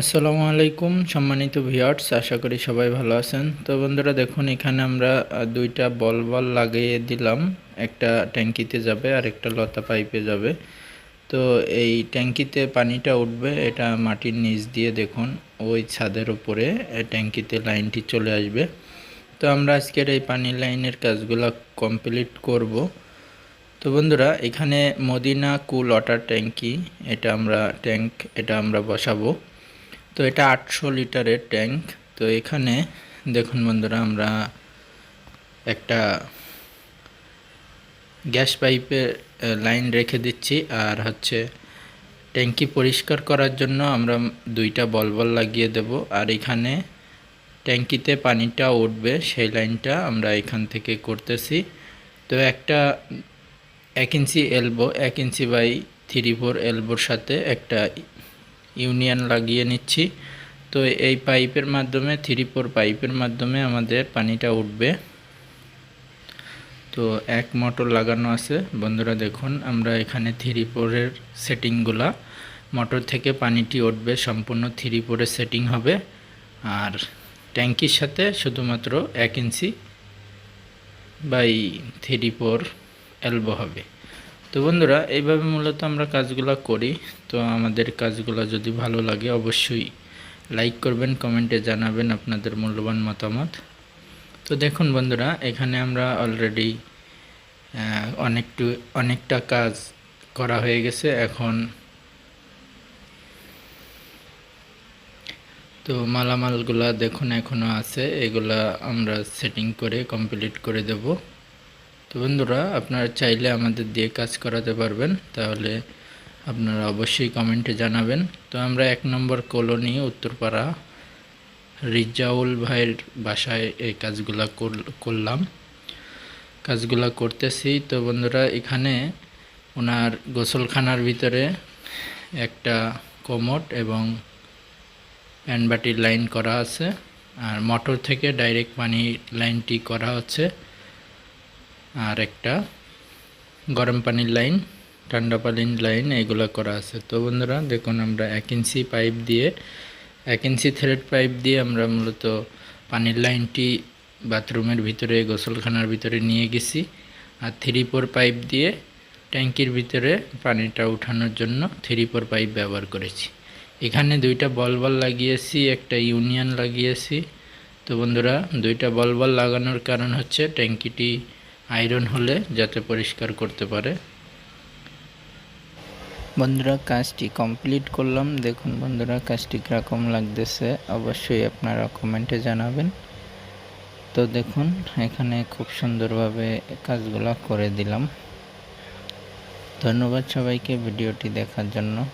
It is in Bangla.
আসসালামু আলাইকুম, সম্মানিত ভিউয়ার্স, আশা করি সবাই ভালো আছেন। তো বন্ধুরা, দেখুন, এখানে আমরা দুইটা বল বল লাগিয়ে দিলাম। একটা ট্যাঙ্কিতে যাবে আর একটা লতা পাইপে যাবে। তো এই ট্যাঙ্কিতে পানিটা উঠবে, এটা মাটির নিচ দিয়ে দেখুন, ওই ছাদের উপরে ট্যাঙ্কিতে লাইনটি চলে আসবে। তো আমরা আজকের এই পানি লাইনের কাজগুলো কমপ্লিট করব। তো বন্ধুরা, এখানে মদিনা কুল ওয়াটার ট্যাঙ্কি, এটা আমরা ট্যাঙ্ক, এটা আমরা বসাবো। তো এটা আটশো লিটারের ট্যাঙ্ক। তো এখানে দেখুন বন্ধুরা, আমরা একটা গ্যাস পাইপের লাইন রেখে দিচ্ছি। আর হচ্ছে ট্যাঙ্কি পরিষ্কার করার জন্য আমরা দুইটা বলবল লাগিয়ে দেব। আর এখানে ট্যাঙ্কিতে পানিটা উঠবে, সেই লাইনটা আমরা এখান থেকে করতেছি। তো একটা এক ইঞ্চি এলবো এক ইঞ্চি বাই থ্রি ফোর এলবোর সাথে একটা ইউনিয়ন লাগিয়ে নিচ্ছি। তো এই পাইপের মাধ্যমে, থ্রি ফোর পাইপের মাধ্যমে আমাদের পানিটা উঠবে। তো এক মোটর লাগানো আছে। বন্ধুরা দেখুন, আমরা এখানে থ্রি ফোরের সেটিংগুলা, মোটর থেকে পানিটি উঠবে, সম্পূর্ণ থ্রি ফোরের সেটিং হবে। আর ট্যাঙ্কির সাথে শুধুমাত্র এক inch by three four elbow হবে। তো বন্ধুরা, এইভাবে মূলত আমরা কাজগুলো করি। তো আমাদের কাজগুলো যদি ভালো লাগে, অবশ্যই লাইক করবেন কমেন্টে জানাবেন আপনাদের মূল্যবান মতামত। তো দেখুন বন্ধুরা, এখানে আমরা অলরেডি অনেকটু, অনেকটা কাজ করা হয়ে গেছে। এখন তো মালামালগুলা দেখুন এখনও আছে। এগুলা আমরা সেটিং করে কমপ্লিট করে দেব। তো বন্ধুরা, আপনারা চাইলে আমাদের দিয়ে কাজ করাতে পারবেন। তাহলে আপনারা অবশ্যই কমেন্টে জানাবেন। তো আমরা এক নম্বর কলোনি, উত্তরপাড়া, রিজাউল ভাইয়ের বাসায় এই কাজগুলা করলাম। কাজগুলা করতেছি। তো বন্ধুরা, এখানে ওনার গোসলখানার ভিতরে একটা কোমট এবং প্যানবাটির লাইন করা আছে। আর মোটর থেকে ডাইরেক্ট পানি লাইনটি করা হচ্ছে। আর একটা গরম পানির লাইন, ঠান্ডা পানির লাইন, এগুলো করা আছে। তো বন্ধুরা, দেখুন আমরা এক ইঞ্চি পাইপ দিয়ে, এক ইঞ্চি থ্রেড পাইপ দিয়ে আমরা মূলত পানির লাইনটি বাথরুমের ভিতরে, গোসলখানার ভিতরে নিয়ে গেছি। আর থ্রি ফোর পাইপ দিয়ে ট্যাঙ্কির ভিতরে পানিটা উঠানোর জন্য থ্রি ফোর পাইপ ব্যবহার করেছি। এখানে দুইটা বল বল লাগিয়েছি, একটা ইউনিয়ন লাগিয়েছি। তো বন্ধুরা, দুইটা বল বল লাগানোর কারণ হচ্ছে ট্যাঙ্কিটি আয়রন হলে যাতে পরিষ্কার করতে পারে। বন্ধুরা, কাজটি কমপ্লিট করলাম। দেখুন বন্ধুরা, কাজটি কীরকম লাগতেছে, অবশ্যই আপনারা কমেন্টে জানাবেন। তো দেখুন, এখানে খুব সুন্দরভাবে কাজগুলো করে দিলাম। ধন্যবাদ সবাইকে ভিডিওটি দেখার জন্য।